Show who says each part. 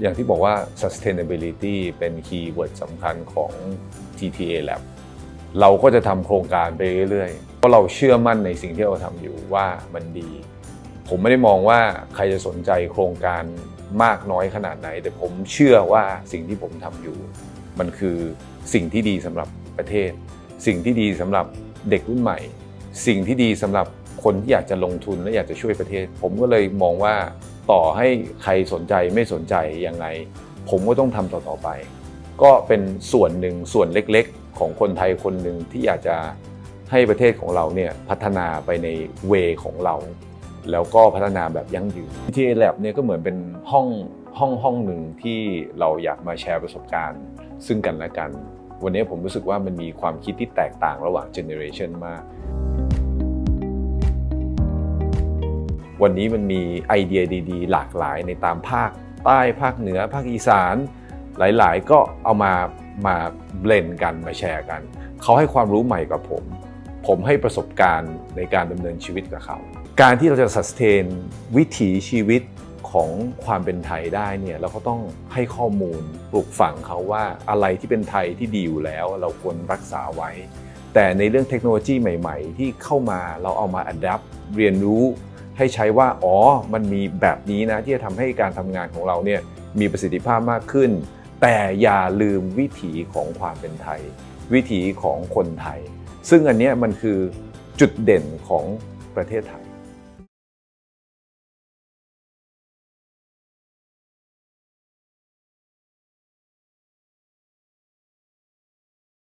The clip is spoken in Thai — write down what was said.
Speaker 1: อย่างที่บอกว่า sustainability เป็นคีย์เวิร์ดสำคัญของ GTA Lab เราก็จะทำโครงการไปเรื่อยๆ เพราะเราเชื่อมั่นในสิ่งที่เราทำอยู่ว่ามันดี ผมไม่ได้มองว่าใครจะสนใจโครงการมากน้อยขนาดไหน แต่ผมเชื่อว่าสิ่งที่ผมทำอยู่ มันคือสิ่งที่ดีสำหรับประเทศ สิ่งที่ดีสำหรับเด็กรุ่นใหม่ สิ่งที่ดีสำหรับคนที่อยากจะลงทุนและอยากจะช่วยประเทศ ผมก็เลยมองว่า ต่อให้ใครสนใจไม่สนใจยังไง ผมก็ต้องทำต่อๆไป ก็เป็นส่วนหนึ่งส่วนเล็กๆ ของคนไทยคนหนึ่งที่อยากจะให้ประเทศของเราเนี่ยพัฒนาไปในเวของเรา แล้วก็พัฒนาแบบยั่งยืน GTA Lab เนี่ยก็เหมือนเป็นห้องห้องห้องหนึ่งที่เราอยากมาแชร์ประสบการณ์ ซึ่งกันและกัน วันนี้ผมรู้สึกว่ามันมีความคิดที่แตกต่างระหว่างเจเนอเรชันมาก วันนี้มันมีไอเดียดีๆ หลากหลายในตามภาคใต้ภาคเหนือ ภาคอีสาน หลายๆ ก็เอามามาเบลนกันมาแชร์กัน เขาให้ความรู้ใหม่กับผม ผมให้ประสบการณ์ในการดำเนินชีวิตกับเขา การที่เราจะ sustain วิถีชีวิตของความเป็นไทยได้เนี่ยเราก็ต้องให้ข้อมูลปลูกฝังเขาว่าอะไรที่เป็นไทยที่ดีอยู่แล้ว เราควรรักษาไว้ แต่ในเรื่องเทคโนโลยีใหม่ ๆ ที่เข้ามาเราเอามา adapt เรียนรู้ ให้ใช้ว่าอ๋อมันมีแบบนี้นะที่จะทำให้การทำงานของเราเนี่ยมีประสิทธิภาพมากขึ้น แต่อย่าลืมวิถีของความเป็นไทย วิถีของคนไทย ซึ่งอันนี้มันคือจุดเด่นของประเทศไทย